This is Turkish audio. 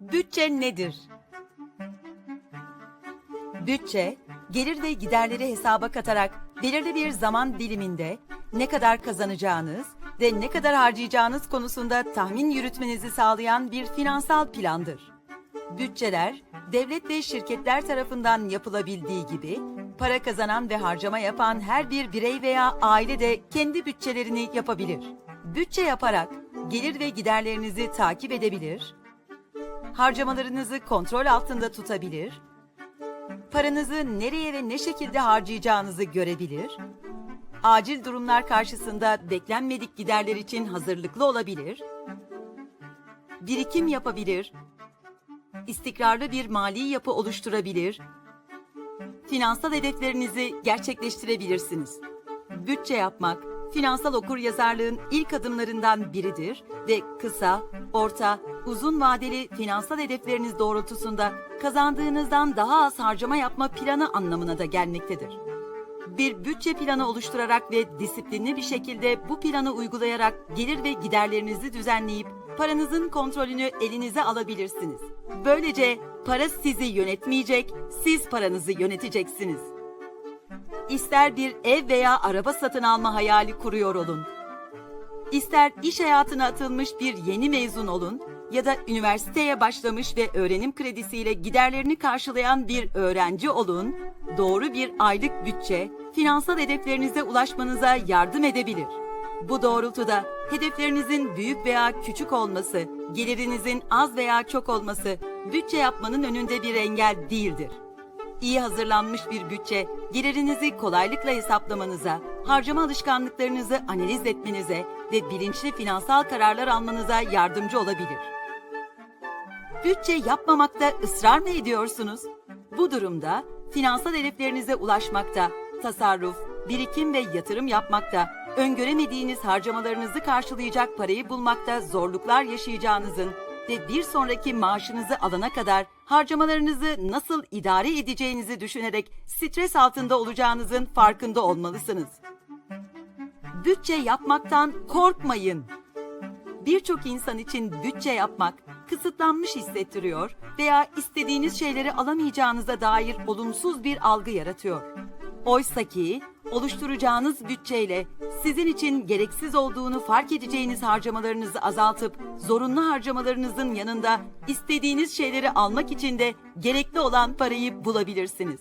Bütçe nedir? Bütçe, gelir ve giderleri hesaba katarak belirli bir zaman diliminde ne kadar kazanacağınız ve ne kadar harcayacağınız konusunda tahmin yürütmenizi sağlayan bir finansal plandır. Bütçeler, devlet ve şirketler tarafından yapılabildiği gibi, para kazanan ve harcama yapan her bir birey veya aile de kendi bütçelerini yapabilir. Bütçe yaparak gelir ve giderlerinizi takip edebilir, harcamalarınızı kontrol altında tutabilir, paranızı nereye ve ne şekilde harcayacağınızı görebilir, acil durumlar karşısında beklenmedik giderler için hazırlıklı olabilir, birikim yapabilir, istikrarlı bir mali yapı oluşturabilir, finansal hedeflerinizi gerçekleştirebilirsiniz. Bütçe yapmak, finansal okuryazarlığın ilk adımlarından biridir ve kısa, orta, uzun vadeli finansal hedefleriniz doğrultusunda kazandığınızdan daha az harcama yapma planı anlamına da gelmektedir. Bir bütçe planı oluşturarak ve disiplinli bir şekilde bu planı uygulayarak gelir ve giderlerinizi düzenleyip paranızın kontrolünü elinize alabilirsiniz. Böylece para sizi yönetmeyecek, siz paranızı yöneteceksiniz. İster bir ev veya araba satın alma hayali kuruyor olun. İster iş hayatına atılmış bir yeni mezun olun ya da üniversiteye başlamış ve öğrenim kredisiyle giderlerini karşılayan bir öğrenci olun, doğru bir aylık bütçe finansal hedeflerinize ulaşmanıza yardım edebilir. Bu doğrultuda hedeflerinizin büyük veya küçük olması, gelirinizin az veya çok olması bütçe yapmanın önünde bir engel değildir. İyi hazırlanmış bir bütçe, gelirinizi kolaylıkla hesaplamanıza, harcama alışkanlıklarınızı analiz etmenize ve bilinçli finansal kararlar almanıza yardımcı olabilir. Bütçe yapmamakta ısrar mı ediyorsunuz? Bu durumda finansal hedeflerinize ulaşmakta, tasarruf, birikim ve yatırım yapmakta, öngöremediğiniz harcamalarınızı karşılayacak parayı bulmakta zorluklar yaşayacağınızın ve bir sonraki maaşınızı alana kadar harcamalarınızı nasıl idare edeceğinizi düşünerek stres altında olacağınızın farkında olmalısınız. Bütçe yapmaktan korkmayın. Birçok insan için bütçe yapmak kısıtlanmış hissettiriyor veya istediğiniz şeyleri alamayacağınıza dair olumsuz bir algı yaratıyor. Oysa ki oluşturacağınız bütçeyle sizin için gereksiz olduğunu fark edeceğiniz harcamalarınızı azaltıp zorunlu harcamalarınızın yanında istediğiniz şeyleri almak için de gerekli olan parayı bulabilirsiniz.